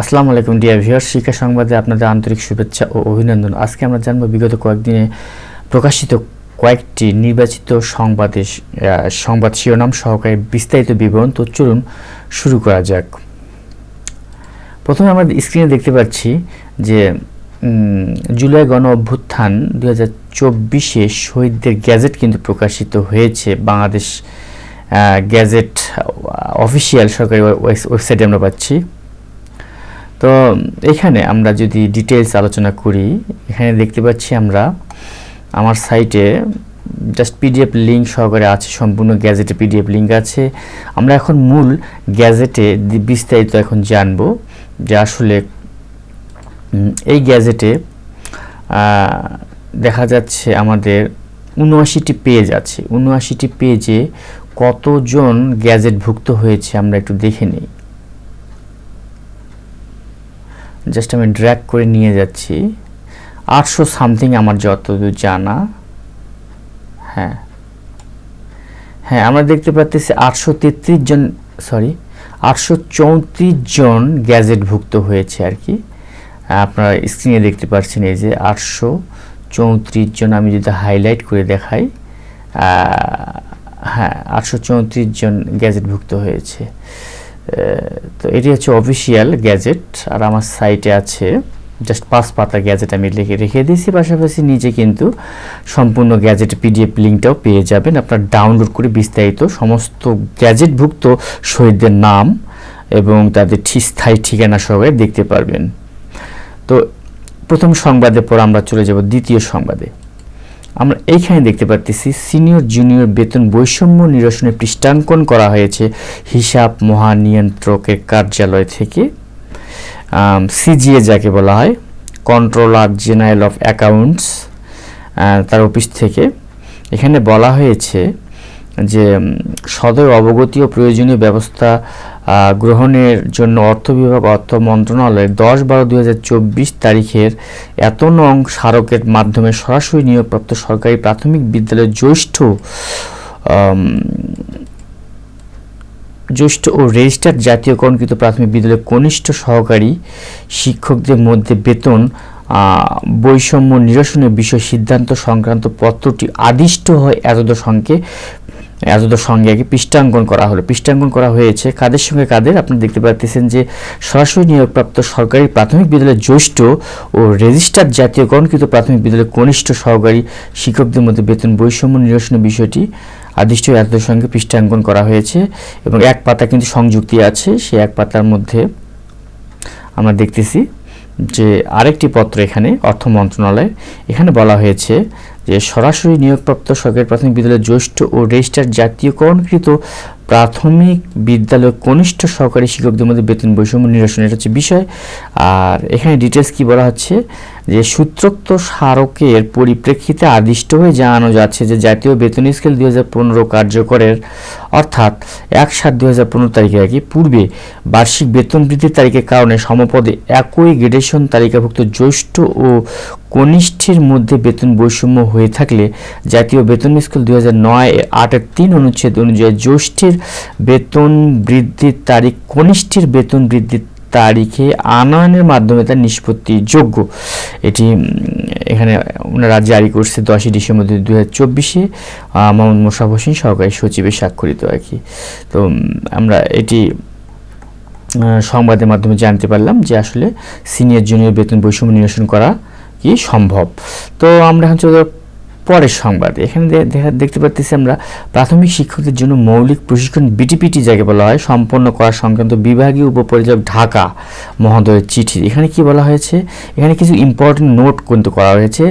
আসসালামু আলাইকুম, dear viewer শিক্ষা সংবাদে আপনাদের আন্তরিক শুভেচ্ছা ও অভিনন্দন। আজকে আমরা জানব বিগত কয়েকদিনে প্রকাশিত কয়েকটি নির্বাচিত সংবাদে সংবাদ শিরোনাম সহকারে বিস্তারিত বিবরণ। তো চলুন শুরু করা যাক। প্রথমে আমরা স্ক্রিনে দেখতে পাচ্ছি যে জুলাই গণ অভ্যুত্থান দু হাজার চব্বিশে শহীদদের গ্যাজেট কিন্তু প্রকাশিত হয়েছে। বাংলাদেশ গ্যাজেট অফিসিয়াল সরকারি ওয়েবসাইটে আমরা পাচ্ছি। তো এখানে আমরা যদি ডিটেলস আলোচনা করি, এখানে দেখতে পাচ্ছি আমরা আমার সাইটে জাস্ট পিডিএফ লিঙ্ক সহকারে আছে, সম্পূর্ণ গ্যাজেটে পিডিএফ লিঙ্ক আছে। আমরা এখন মূল গ্যাজেটে বিস্তারিত এখন জানব যে আসলে এই গ্যাজেটে দেখা যাচ্ছে আমাদের উনআশিটি পেজ আছে। উনআশিটি পেজে কতজন গ্যাজেটভুক্ত হয়েছে আমরা একটু দেখে নিই। জাস্ট আমি ড্র্যাগ করে নিয়ে যাচ্ছি। আটশো সামথিং আমার যতদূর জানা। হ্যাঁ। হ্যাঁ আমরা দেখতে পাচ্ছি আটশো তেত্রিশ জন সরি আটশো চৌত্রিশ জন গ্যাজেটভুক্ত হয়েছে আর কি। আপনারা স্ক্রিনে দেখতে পাচ্ছেন এই যে আটশো চৌত্রিশ জন আমি যদি হাইলাইট করে দেখাই হ্যাঁ আটশো চৌত্রিশ জন গ্যাজেটভুক্ত হয়েছে। তো এটি হচ্ছে অফিসিয়াল গ্যাজেট আর আমার সাইটে আছে জাস্ট পাঁচ পাতা গ্যাজেট আমি লিখে রেখে দিয়েছি। পাশাপাশি নিচে কিন্তু সম্পূর্ণ গ্যাজেট পিডিএফ লিঙ্কটাও পেয়ে যাবেন। আপনার ডাউনলোড করে বিস্তারিত সমস্ত গ্যাজেটভুক্ত শহীদদের নাম এবং তাদের স্থায়ী ঠিকানা সহকারে দেখতে পারবেন। তো প্রথম সংবাদের পর আমরা চলে যাব দ্বিতীয় সংবাদে। আমরা এইখানে দেখতে পাচ্ছি সিনিয়র জুনিয়র বেতন বৈষম্য নিরসনে পৃষ্ঠাঙ্কন করা হয়েছে হিসাব মহানিয়ন্ত্রকের কার্যালয় থেকে সিজিএ যাকে বলা হয়, কন্ট্রোলার জেনারেল অফ অ্যাকাউন্টস তার অফিস থেকে। এখানে বলা হয়েছে যে সদয় অবগতি ও প্রয়োজনীয় ব্যবস্থা গ্রহণের জন্য অর্থ বিভাগ, অর্থ মন্ত্রণালয় দশ বারো দুই তারিখের এত নং স্মারকের মাধ্যমে সরাসরি নিয়োগপ্রাপ্ত সরকারি প্রাথমিক বিদ্যালয়ের জ্যৈষ্ঠ জ্যেষ্ঠ ও রেজিস্টার্ড জাতীয়করণকৃত প্রাথমিক বিদ্যালয়ের কনিষ্ঠ সহকারী শিক্ষকদের মধ্যে বেতন বৈষম্য নিরসনের বিষয় সিদ্ধান্ত সংক্রান্ত পত্রটি আদিষ্ট হয় এতদ সঙ্গে এতদ সঙ্গে আগে পৃষ্ঠাঙ্কন করা হলো। পৃষ্ঠাঙ্কন করা হয়েছে কাদের সঙ্গে কাদের? আপনি দেখতে পাচ্ছেন যে সরাসরি নিয়োগপ্রাপ্ত সরকারি প্রাথমিক বিদ্যালয়ের জ্যেষ্ঠ ও রেজিস্টার্ড জাতীয়করণকৃত প্রাথমিক বিদ্যালয়ের কনিষ্ঠ সহকারী শিক্ষকদের মধ্যে বেতন বৈষম্য নিরসনের বিষয়টি আদিষ্ট এতদের সঙ্গে পৃষ্ঠাঙ্কন করা হয়েছে এবং এক পাতা কিন্তু সংযুক্তি আছে। সেই এক পাতার মধ্যে আমরা দেখতেছি যে আরেকটি পত্র এখানে অর্থ মন্ত্রণালয় এখানে বলা হয়েছে যে সরাসরি নিয়োগপ্রাপ্ত সরকারি প্রাথমিক বিদ্যালয়ের জ্যেষ্ঠ ও রেজিস্টার জাতীয়করণকৃত প্রাথমিক বিদ্যালয় কনিষ্ঠ সহকারী শিক্ষকদের মধ্যে বেতন বৈষম্য নিরসন এটা হচ্ছে বিষয়। আর এখানে ডিটেলস কি বলা হচ্ছে? যে সূত্রোক্ত স্মারকের পরিপ্রেক্ষিতে আদিষ্ট হয়ে জানানো যাচ্ছে যে জাতীয় বেতন স্কেল দুই হাজার পনেরো কার্যকরের অর্থাৎ এক সাত দুই হাজার পনেরো তারিখে আগে পূর্বে বার্ষিক বেতন বৃদ্ধির তারিখের কারণে সমপদে একই গ্রেডেশন তালিকাভুক্ত জ্যৈষ্ঠ ও কনিষ্ঠের মধ্যে বেতন বৈষম্য হয়ে থাকলে জাতীয় বেতন স্কেল দুই হাজার নয় আটের তিন অনুচ্ছেদ অনুযায়ী জ্যৈষ্ঠের বেতন বৃদ্ধির তারিখ কনিষ্ঠের বেতন বৃদ্ধির তারিখে আনয়নের মাধ্যমে তার নিষ্পত্তি যোগ্য। এটি এখানে ওনারা জারি করছে দশই ডিসেম্বর দুই হাজার চব্বিশে। মোহাম্মদ মোশাফ হোসেন সহকারী সচিবের স্বাক্ষরিত আর কি। তো আমরা এটি সংবাদের মাধ্যমে জানতে পারলাম যে আসলে সিনিয়র জুনিয়র বেতন বৈষম্য নিরসন করা কি সম্ভব। তো, আমরা এখন চলে পরের সংবাদ। এখানে দেখতে পাচ্ছি আমরা প্রাথমিক শিক্ষকদের জন্য মৌলিক প্রশিক্ষণ বিটিপিটি যাকে বলা হয়, সম্পন্ন করা সংক্রান্ত বিভাগীয় উপপরিচালক ঢাকা মহোদয়ের চিঠি। এখানে কি বলা হয়েছে? এখানে কিছু ইম্পর্টেন্ট নোট কিন্তু করা হয়েছে।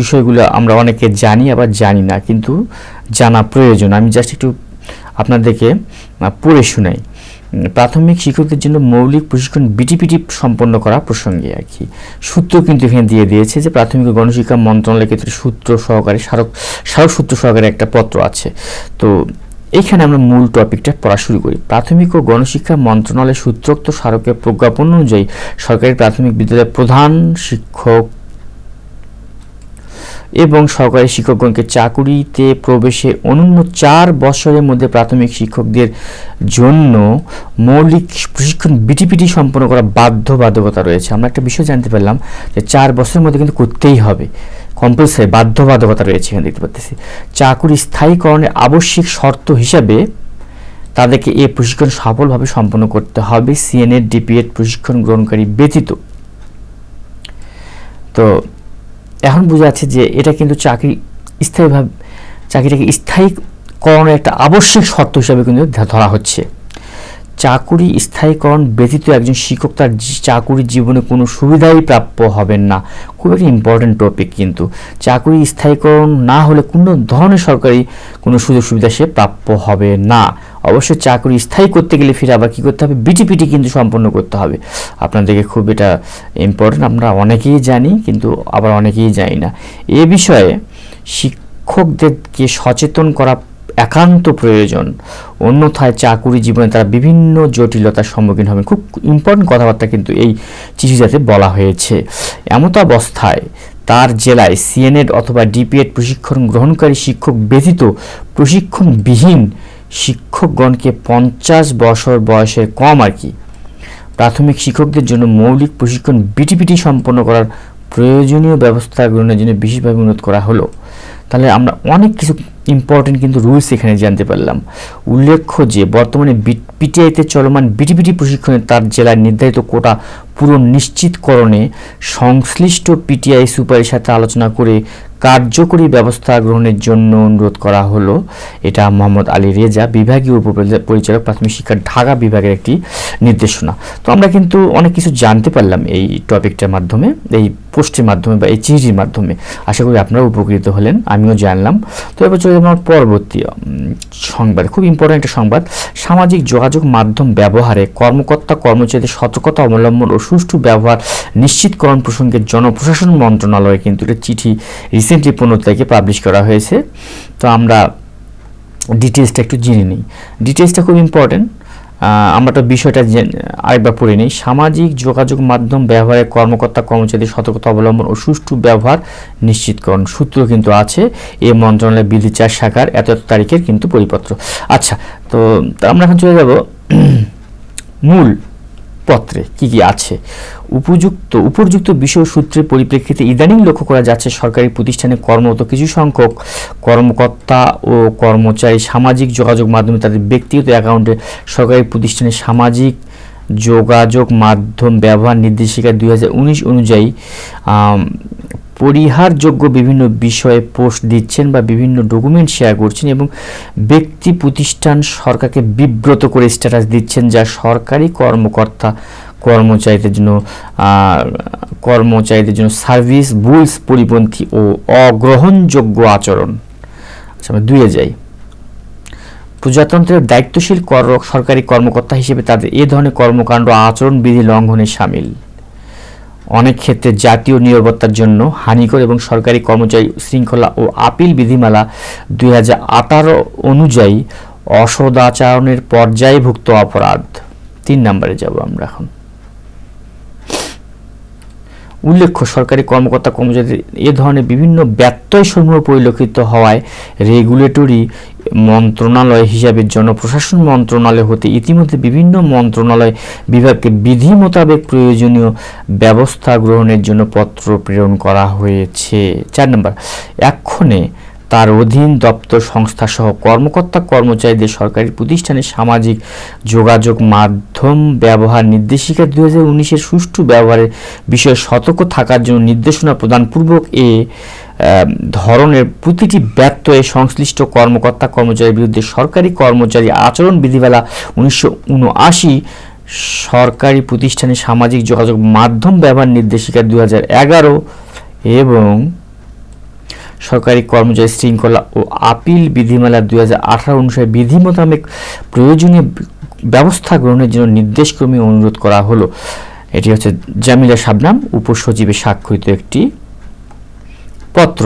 বিষয়গুলো আমরা অনেকে জানি, আবার জানি না, কিন্তু জানা প্রয়োজন। আমি জাস্ট একটু আপনাদেরকে পড়ে শোনাই। প্রাথমিক শিক্ষকদের জন্য মৌলিক প্রশিক্ষণ বিটিপিটি সম্পন্ন করা প্রসঙ্গে আর কি। সূত্র কিন্তু এখানে দিয়ে দিয়েছে যে প্রাথমিক গণশিক্ষা মন্ত্রণালয়ের ক্ষেত্রে সূত্র সহকারে স্মারক স্মারক সূত্র সহকারে একটা পত্র আছে। তো এখানে আমরা মূল টপিকটা পড়া শুরু করি। প্রাথমিক ও গণশিক্ষা মন্ত্রণালয়ের সূত্রোক্ত স্মারকের প্রজ্ঞাপন অনুযায়ী সরকারি প্রাথমিক বিদ্যালয়ের প্রধান শিক্ষক এবং সরকারি শিক্ষকগণকে চাকুরিতে প্রবেশে অনন্য চার বছরের মধ্যে প্রাথমিক শিক্ষকদের জন্য মৌলিক প্রশিক্ষণ বিটিপিটি সম্পন্ন করা বাধ্যবাধকতা রয়েছে। আমরা একটা বিষয় জানতে পারলাম যে চার বছরের মধ্যে কিন্তু করতেই হবে। কম্পালসারি বাধ্যবাধকতা রয়েছে এখানে দেখতে পাচ্ছি চাকুরি স্থায়ীকরণের আবশ্যিক শর্ত হিসাবে তাদেরকে এ প্রশিক্ষণ সফলভাবে সম্পন্ন করতে হবে। সিএনএড ডিপিএড প্রশিক্ষণ গ্রহণকারী ব্যতীত। তো এখন বোঝা যাচ্ছে যে এটা কিন্তু চাকরি স্থায়ীভাবে, চাকরিটাকে স্থায়ী স্থায়ীকরণের একটা আবশ্যিক শর্ত হিসাবে কিন্তু ধরা হচ্ছে। চাকুরি স্থায়ীকরণ ব্যতীত একজন শিক্ষক তার চাকুরির জীবনে কোনো সুবিধাই প্রাপ্য হবেন না। খুব একটা ইম্পর্টেন্ট টপিক কিন্তু। চাকুরি স্থায়ীকরণ না হলে কোনো ধরনের সরকারি কোনো সুযোগ সুবিধা সে প্রাপ্য হবে না। অবশ্যই চাকরি স্থায়ী করতে গেলে ফিরে আবার কী করতে হবে? বিটিপিটি কিন্তু সম্পন্ন করতে হবে। আপনাদেরকে খুব এটা ইম্পর্টেন্ট আমরা অনেকেই জানি কিন্তু আবার অনেকেই জানি না। এ বিষয়ে শিক্ষকদেরকে সচেতন করা একান্ত প্রয়োজন। অন্যথায় চাকুরি জীবনে তারা বিভিন্ন জটিলতার সম্মুখীন হবেন খুব ইম্পর্টেন্ট কথাবার্তা কিন্তু এই চিঠিটাতে বলা হয়েছে। এমত অবস্থায় তার জেলায় সিএনএড অথবা ডিপিএড প্রশিক্ষণ গ্রহণকারী শিক্ষক ব্যতীত প্রশিক্ষণবিহীন শিক্ষকগণকে পঞ্চাশ বছর বয়সের কম আর কি। প্রাথমিক শিক্ষকদের জন্য মৌলিক প্রশিক্ষণ বিটিপিটি সম্পন্ন করার প্রয়োজনীয় ব্যবস্থা গ্রহণের জন্য বিশেষভাবে অনুরোধ করা হলো। তাহলে আমরা অনেক কিছু ইম্পর্টেন্ট কিন্তু রুলস এখানে জানতে পারলাম। উল্লেখ্য যে, বর্তমানে পিটিআইতে চলমান বিটিপিটি প্রশিক্ষণে তার জেলার নির্ধারিত কোটা পুরো নিশ্চিতকরণে সংশ্লিষ্ট পিটিআই সুপারের সাথে আলোচনা করে কার্যকরী ব্যবস্থা গ্রহণের জন্য অনুরোধ করা হলো। এটা মোহাম্মদ আলী রেজা, বিভাগীয় উপপরিচালক প্রাথমিক শিক্ষা, ঢাকা বিভাগের একটি নির্দেশনা। তো আমরা কিন্তু অনেক কিছু জানতে পারলাম এই টপিকটার মাধ্যমে, এই পোস্টের মাধ্যমে বা এই চিঠির মাধ্যমে। আশা করি আপনারা উপকৃত হলেন। আমিও জানলাম। তো এবার চলে আমার পরবর্তী সংবাদ, খুব ইম্পর্টেন্ট একটা সংবাদ। সামাজিক যোগাযোগ মাধ্যম ব্যবহারে কর্মকর্তা, কর্মচারীদের সতর্কতা অবলম্বন ও সুষ্ঠু ব্যবহার নিশ্চিতকরণ প্রসঙ্গে জনপ্রশাসন মন্ত্রণালয়ে কিন্তু একটা চিঠি রিসেন্টলি পনেরো তারিখে পাবলিশ করা হয়েছে। তো আমরা ডিটেলসটা একটু জেনে নিই। ডিটেলসটা খুব ইম্পর্টেন্ট আমরা তো বিষয়টা আরেকবার পড়ে নিই। সামাজিক যোগাযোগ মাধ্যম ব্যবহারে কর্মকর্তা কর্মচারীদের সতর্কতা অবলম্বন ও সুষ্ঠু ব্যবহার নিশ্চিতকরণ। সূত্র কিন্তু আছে, এ মন্ত্রণালয়ের বিধি চার শাখার এত এত তারিখের কিন্তু পরিপত্র আচ্ছা তো আমরা এখন চলে যাব মূল পত্রে কি কি আছে? উপযুক্ত উপযুক্ত বিষয় সূত্রের পরিপ্রেক্ষিতে ইদানিং লক্ষ্য করা যাচ্ছে সরকারি প্রতিষ্ঠানে কর্মরত কিছু সংখ্যক কর্মকর্তা ও কর্মচারী সামাজিক যোগাযোগ মাধ্যমে তাদের ব্যক্তিগত অ্যাকাউন্টে সরকারি প্রতিষ্ঠানে সামাজিক যোগাযোগ মাধ্যম ব্যবহার নির্দেশিকা দু হাজার উনিশ অনুযায়ী পরিহারযোগ্য বিভিন্ন বিষয়ে পোস্ট দিচ্ছেন বা বিভিন্ন ডকুমেন্ট শেয়ার করছেন এবং ব্যক্তি প্রতিষ্ঠান সরকারকে বিব্রত করে স্ট্যাটাস দিচ্ছেন যা সরকারি কর্মকর্তা কর্মচারীদের জন্য কর্মচারীদের জন্য সার্ভিস বুলস পরিপন্থী ও অগ্রহণযোগ্য আচরণ। আচ্ছা আমরা দুয়ে যাই। প্রজাতন্ত্রের দায়িত্বশীল কর, সরকারি কর্মকর্তা হিসেবে তাদের এ ধরনের কর্মকাণ্ড, আচরণবিধি লঙ্ঘনে সামিল। অনেক ক্ষেত্রে জাতীয় নিরাপত্তার জন্য হানিকর এবং সরকারি কর্মচারী শৃঙ্খলা ও আপিল বিধিমালা দুই হাজার আঠারো অনুযায়ী অসদাচরণের পর্যায়ভুক্ত অপরাধ। তিন নম্বরে যাব আমরা এখন। উল্লেখ্য, সরকারি কর্মকর্তা কর্মচারীদের এ ধরনের বিভিন্ন ব্যত্যয় সমূহ পরিলক্ষিত হওয়ায় রেগুলেটরি মন্ত্রণালয় হিসাবে জনপ্রশাসন মন্ত্রণালয় হতে ইতিমধ্যে বিভিন্ন মন্ত্রণালয় বিভাগকে বিধি মোতাবেক প্রয়োজনীয় ব্যবস্থা গ্রহণের জন্য পত্র প্রেরণ করা হয়েছে। চার নম্বর, এক্ষণে তার অধীন দপ্তর সংস্থা সহ কর্মকর্তা, কর্মচারীদের সরকারি প্রতিষ্ঠানে সামাজিক যোগাযোগ মাধ্যম ব্যবহার নির্দেশিকা দুই হাজার উনিশের সুষ্ঠু ব্যবহারের বিষয়ে সতর্ক থাকার জন্য নির্দেশনা প্রদানপূর্বক এ ধরনের প্রতিটি ব্যত্যয়ে সংশ্লিষ্ট কর্মকর্তা, কর্মচারীর বিরুদ্ধে সরকারি কর্মচারী আচরণ বিধিবেলা উনিশশো উনআশি সরকারি প্রতিষ্ঠানে সামাজিক যোগাযোগ মাধ্যম ব্যবহার নির্দেশিকা দু হাজার এগারো এবং সরকারি কর্মচারী শৃঙ্খলা ও আপিল বিধিমালা দুই হাজার আঠারো অনুসারে বিধি মোতাবেক প্রয়োজনীয় ব্যবস্থা গ্রহণের জন্য নির্দেশক্রমে অনুরোধ করা হলো। এটি হচ্ছে জামিলা সাবনাম, উপসচিবের স্বাক্ষরিত একটি পত্র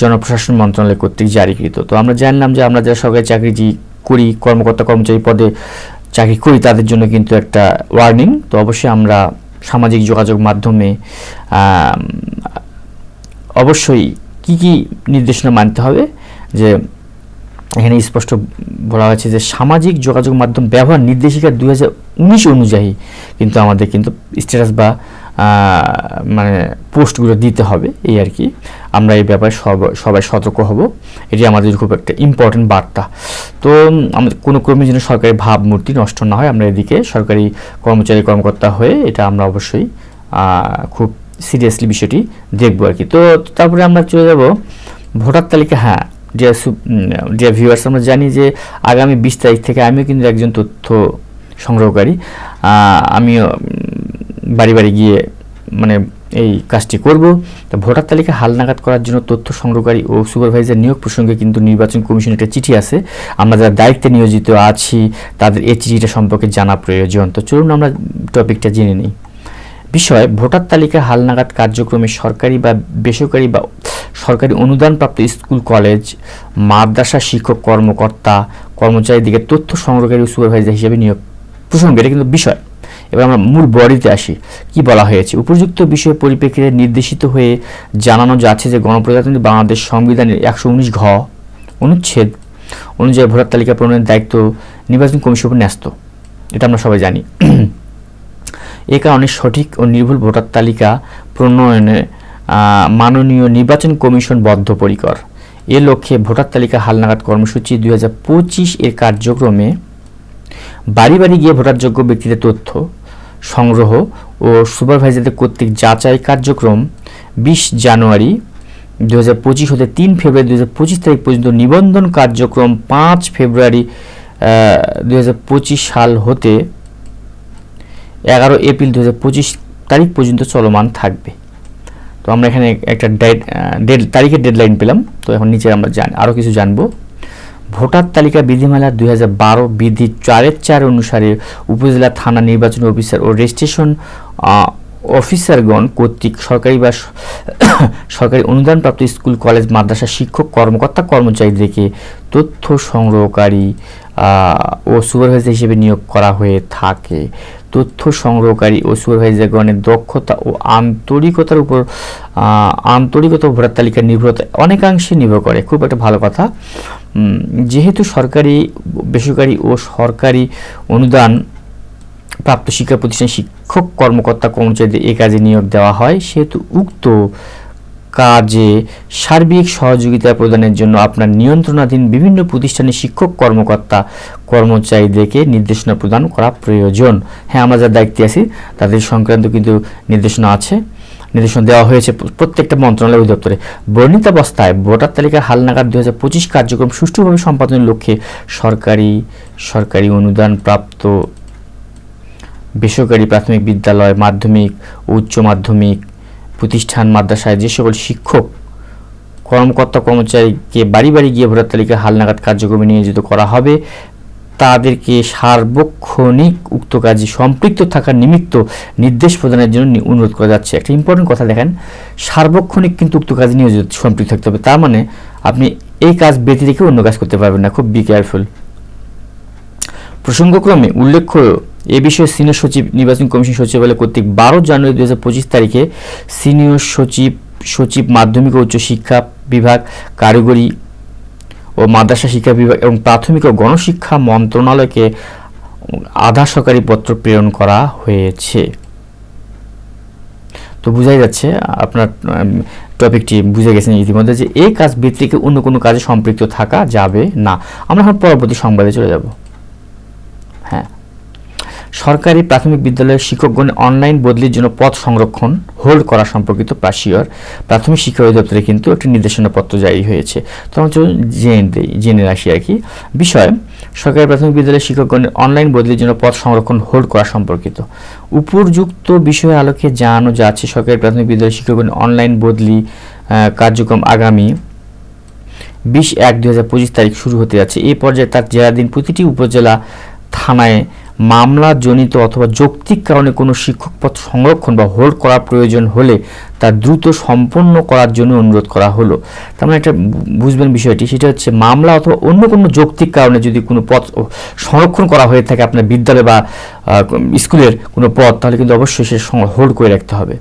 জনপ্রশাসন মন্ত্রণালয় কর্তৃক জারিকৃত। তো আমরা জানলাম যে আমরা যারা সরকারি চাকরি করি, কর্মকর্তা, কর্মচারী পদে চাকরি করি, তাদের জন্য কিন্তু একটা ওয়ার্নিং তো অবশ্যই আমরা সামাজিক যোগাযোগ মাধ্যমে অবশ্যই কি কি নির্দেশনা মানতে হবে? যে এখানে স্পষ্ট বলা হয়েছে যে সামাজিক যোগাযোগ মাধ্যম ব্যবহার নির্দেশিকা দু হাজার উনিশ অনুযায়ী কিন্তু আমাদের কিন্তু স্ট্যাটাস বা মানে পোস্টগুলো দিতে হবে, এই আর কি। আমরা এই ব্যাপারে সবাই সতর্ক হব। এটি আমাদের খুব একটা ইম্পর্টেন্ট বার্তা। তো আমাদের কোনো ক্রমে যেন সরকারি ভাবমূর্তি নষ্ট না হয়। আমরা এদিকে সরকারি কর্মচারী কর্মকর্তা হয়ে এটা আমরা অবশ্যই খুব সিরিয়াসলি বিষয়টি দেখব আর কি। তো তারপরে আমরা চলে যাব ভোটার তালিকা। হ্যাঁ ডিয়ার ডিয়ার ভিউয়ার্স আমরা জানি যে আগামী বিশ তারিখ থেকে আমিও কিন্তু একজন তথ্য সংগ্রহকারী। আমিও বাড়ি বাড়ি গিয়ে মানে এই কাজটি করব। তো ভোটার তালিকা হালনাগাদ করার জন্য তথ্য সংগ্রহকারী ও সুপারভাইজার নিয়োগ প্রসঙ্গে কিন্তু নির্বাচন কমিশনের একটা চিঠি আছে। আমরা যারা দায়িত্বে নিয়োজিত আছি, তাদের এই চিঠিটা সম্পর্কে জানা প্রয়োজন। তো চলুন আমরা টপিকটা জেনে নিই। বিষয় ভোটার তালিকা হালনাগাদ কার্যক্রমে সরকারি বা বেসরকারি বা সরকারি অনুদানপ্রাপ্ত স্কুল, কলেজ, মাদ্রাসা শিক্ষক, কর্মকর্তা কর্মচারীদিকে তথ্য সংগ্রহকারী সুপারভাইজার হিসেবে নিয়োগ। প্রসঙ্গে এটা কিন্তু বিষয়। এবার আমরা মূল বডিতে আসি। কি বলা হয়েছে? উপযুক্ত বিষয়ের পরিপ্রেক্ষিতে নির্দেশিত হয়ে জানানো যাচ্ছে যে গণপ্রজাতন্ত্রী বাংলাদেশ সংবিধানের একশো উনিশ ঘ অনুচ্ছেদ অনুযায়ী ভোটার তালিকা প্রণয়নের দায়িত্ব নির্বাচন কমিশন ন্যস্ত। এটা আমরা সবাই জানি। এ কারণে সঠিক ও নির্ভুল ভোটার তালিকা প্রণয়নে মাননীয় নির্বাচন কমিশন বদ্ধপরিকর। এ লক্ষ্যে ভোটার তালিকা হালনাগাদ কর্মসূচি দুই এর কার্যক্রমে বাড়ি বাড়ি গিয়ে ভোটারযোগ্য ব্যক্তিদের তথ্য, সংগ্রহ ও সুপারভাইজারদের কর্তৃক যাচাই কার্যক্রম বিশ জানুয়ারি দু হাজার পঁচিশ হতে তিন ফেব্রুয়ারি দু হাজার পঁচিশ তারিখ পর্যন্ত নিবন্ধন কার্যক্রম পাঁচ ফেব্রুয়ারি দু হাজার পঁচিশ সাল হতে এগারো এপ্রিল দু হাজার পঁচিশ তারিখ পর্যন্ত চলমান থাকবে। তো আমরা এখানে একটা ডেট ডেড, তারিখের ডেডলাইন পেলাম। তো এখন নিচে আমরা জান আরও কিছু জানব। ভোটার তালিকা বিধিমালা দুই হাজার বারো বিধি চারের চার অনুসারে উপজেলা থানা নির্বাচন অফিসার ও রেজিস্ট্রেশন অফিসারগণ কর্তৃক সরকারি বা সরকারি অনুদানপ্রাপ্ত স্কুল, কলেজ, মাদ্রাসা, শিক্ষক, কর্মকর্তা কর্মচারীদেরকে তথ্য সংগ্রহকারী ও সুপারভাইজার হিসেবে নিয়োগ করা হয়ে থাকে। তথ্য সংগ্রহকারী ও সুপারভাইজারগণের দক্ষতা ও আন্তরিকতার উপর আন্তরিকতা ভোটার তালিকার নির্ভরতা অনেকাংশে নির্ভর করে। খুব একটা ভালো কথা। যেহেতু সরকারি, বেসরকারি ও সরকারি অনুদান প্রাপ্ত শিক্ষা প্রতিষ্ঠান শিক্ষক কর্মকর্তা কর্মচারীদের এ কাজে নিয়োগ দেওয়া হয়। সেহেতু উক্ত কাজে সার্বিক সহযোগিতা প্রদানের জন্য আপনার নিয়ন্ত্রণাধীন বিভিন্ন প্রতিষ্ঠানের শিক্ষক কর্মকর্তা কর্মচারীদেরকে নির্দেশনা প্রদান করা প্রয়োজন। হ্যাঁ আমরা যার দায়িত্বে আছি, তাদের সংক্রান্ত কিন্তু নির্দেশনা আছে। নির্দেশনা দেওয়া হয়েছে প্রত্যেকটা মন্ত্রণালয় অধিদপ্তরে। বর্ণিত অবস্থায় ভোটার তালিকা হালনাগাদ দু হাজার পঁচিশ কার্যক্রম সুষ্ঠুভাবে সম্পাদনের লক্ষ্যে সরকারি সরকারি অনুদান প্রাপ্ত বেসরকারি প্রাথমিক বিদ্যালয়, মাধ্যমিক, উচ্চ মাধ্যমিক প্রতিষ্ঠান, মাদ্রাসায় যে সকল শিক্ষক, কর্মকর্তা কর্মচারীকে বাড়ি বাড়ি গিয়ে ভোটার তালিকা হালনাগাদ কার্যক্রমে নিয়োজিত করা হবে, তাদেরকে সার্বক্ষণিক উক্ত কাজে সম্পৃক্ত থাকার নিমিত্ত নির্দেশ প্রদানের জন্য অনুরোধ করা যাচ্ছে। একটা ইম্পর্টেন্ট কথা দেখেন, সার্বক্ষণিক কিন্তু উক্ত কাজে নিয়োজিত সম্পৃক্ত থাকতে হবে। তার মানে আপনি এই কাজ ব্যতি রেখে অন্য কাজ করতে পারবেন না। খুব বি কেয়ারফুল প্রসঙ্গক্রমে উল্লেখ্য এ বিষয়ে সিনিয়র সচিব, নির্বাচন কমিশন সচিবালয় কর্তৃক বারো জানুয়ারি দু হাজার পঁচিশ তারিখে সিনিয়র সচিব সচিব মাধ্যমিক ও উচ্চ শিক্ষা বিভাগ, কারিগরি ও মাদ্রাসা শিক্ষা বিভাগ এবং প্রাথমিক ও গণশিক্ষা মন্ত্রণালয়কে আধা সরকারি পত্র প্রেরণ করা হয়েছে। তো বোঝাই যাচ্ছে, আপনার টপিকটি বুঝে গেছেন ইতিমধ্যে যে এই কাজ ভিত্তিকে অন্য কোনো কাজে সম্পৃক্ত থাকা যাবে না। আমরা এখন পরবর্তী সংবাদে চলে যাব। হ্যাঁ। সরকারি প্রাথমিক বিদ্যালয়ের শিক্ষকগণ অনলাইন বদলির জন্য পথ সংরক্ষণ হোল্ড করা সম্পর্কিত প্রাশিয়র, প্রাথমিক শিক্ষা অধিদপ্তরে কিন্তু একটি নির্দেশনাপত্র জারি হয়েছে। তো আমরা চলুন জেনে জেনে রাখি আর কি। বিষয়, সরকারি প্রাথমিক বিদ্যালয়ের শিক্ষকগণের অনলাইন বদলির জন্য পথ সংরক্ষণ হোল্ড করা সম্পর্কিত। উপযুক্ত বিষয়ের আলোকে জানানো যাচ্ছে, সরকারি প্রাথমিক বিদ্যালয়ের শিক্ষকগণের অনলাইন বদলি কার্যক্রম আগামী বিশ এক পঁচিশ তারিখ শুরু হতে যাচ্ছে। এই পর্যায়ে তার জেলাদিন প্রতিটি উপজেলা থানায় মামলা জনিত অথবা যৌক্তিক কারণে কোনো শিক্ষক পদ সংরক্ষণ বা হোল্ড করা প্রয়োজন হলে তা দ্রুত সম্পন্ন করার জন্য অনুরোধ করা হলো। তার মানে একটা বুঝবেন বিষয়টি, সেটা হচ্ছে মামলা অথবা অন্য কোনো যৌক্তিক কারণে যদি কোনো পথ সংরক্ষণ করা হয়ে থাকে আপনার বিদ্যালয় বা স্কুলের কোনো পথ তাহলে কিন্তু অবশ্যই সে হোল্ড করে রাখতে হবে।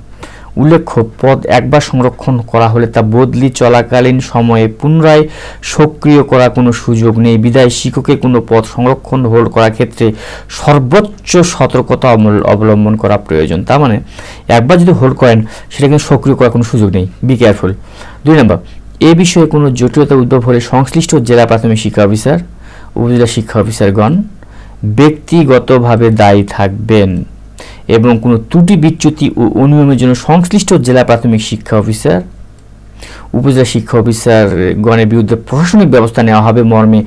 উল্লেখ্য, পদ একবার সংরক্ষণ করা হলে তা বদলি চলাকালীন সময়ে পুনরায় সক্রিয় করার কোনো সুযোগ নেই। বিদায় শিক্ষকের কোনো পদ সংরক্ষণ হোল্ড করার ক্ষেত্রে সর্বোচ্চ সতর্কতা অবল- অবলম্বন করা প্রয়োজন। তার মানে একবার যদি হোল্ড করেন, সেটা কিন্তু সক্রিয় করার কোনো সুযোগ নেই। বি কেয়ারফুল দুই নম্বর, এ বিষয়ে কোনো জটিলতা উদ্ভব হলে সংশ্লিষ্ট জেলা প্রাথমিক শিক্ষা অফিসার, উপজেলা শিক্ষা অফিসারগণ ব্যক্তিগতভাবে দায়ী থাকবেন। এবং কোনো ত্রুটি বিচ্যুতি ও অনিয়মের জন্য সংশ্লিষ্ট জেলা প্রাথমিক শিক্ষা অফিসার, উপজেলা শিক্ষা অফিসার গণের বিরুদ্ধে প্রশাসনিক ব্যবস্থা নেওয়া হবে মর্মে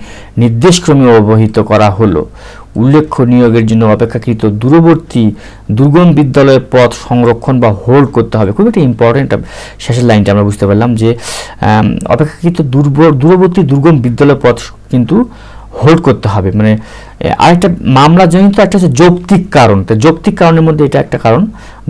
নির্দেশক্রমে অবহিত করা হলো। উল্লেখ্য, নিয়োগের জন্য অপেক্ষাকৃত দূরবর্তী দুর্গম বিদ্যালয়ের পথ সংরক্ষণ বা হোল্ড করতে হবে। খুব একটা ইম্পর্টেন্ট শেষের লাইনটা আমরা বুঝতে পারলাম যে অপেক্ষাকৃত দুর্ব দূরবর্তী দুর্গম বিদ্যালয় পথ কিন্তু হোল্ড করতে হবে। মানে আরেকটা মামলা জনিত একটা হচ্ছে যৌক্তিক কারণ। তো যৌক্তিক কারণের মধ্যে এটা একটা কারণ,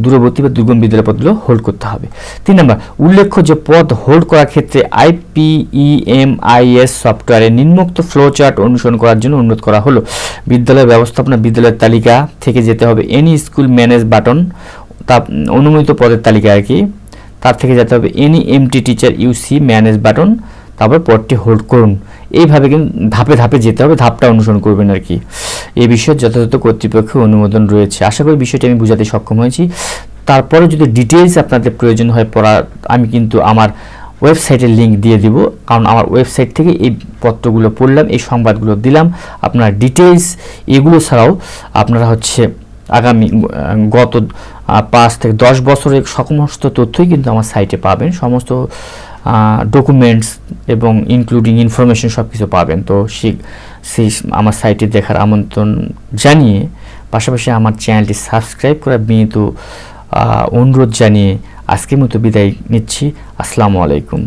দূরবর্তী বা দুর্গম বিদ্যালয় পদগুলো হোল্ড করতে হবে। তিন নম্বর, উল্লেখ্য যে পদ হোল্ড করার ক্ষেত্রে আইপিইএমআইএস সফটওয়্যারে নিম্নোক্ত ফ্লো চার্ট অনুসরণ করার জন্য অনুরোধ করা হলো। বিদ্যালয় ব্যবস্থাপনা বিদ্যালয়ের তালিকা থেকে যেতে হবে। এনি স্কুল ম্যানেজ বাটন তা অনুমোদিত পদের তালিকা আর কি। তার থেকে যেতে হবে any empty teacher UC manage button তারপর পদটি হোল্ড করুন। এইভাবে কিন্তু ধাপে ধাপে যেতে হবে, ধাপটা অনুসরণ করবেন আর কি। এই বিষয়ে যথাযথ কর্তৃপক্ষের অনুমোদন রয়েছে। আশা করি বিষয়টি আমি বোঝাতে সক্ষম হয়েছি। তারপরে যদি ডিটেলস আপনাদের প্রয়োজন হয় পড়া, আমি কিন্তু আমার ওয়েবসাইটের লিংক দিয়ে দিব। কারণ আমার ওয়েবসাইট থেকে এই পত্রগুলো পড়লাম, এই সংবাদগুলো দিলাম। আপনার ডিটেলস এগুলো ছাড়াও আপনারা হচ্ছে আগামী গত পাঁচ থেকে দশ বছরের সমস্ত তথ্যই কিন্তু আমার সাইটে পাবেন। সমস্ত ডকুমেন্টস এবং ইনক্লুডিং ইনফরমেশন সব কিছু পাবেন। তো সেই আমার সাইটে দেখার আমন্ত্রণ জানিয়ে পাশাপাশি আমার চ্যানেলটি সাবস্ক্রাইব করার বিনীত অনুরোধ জানিয়ে আজকের মতো বিদায় নিচ্ছি। আসসালামু আলাইকুম।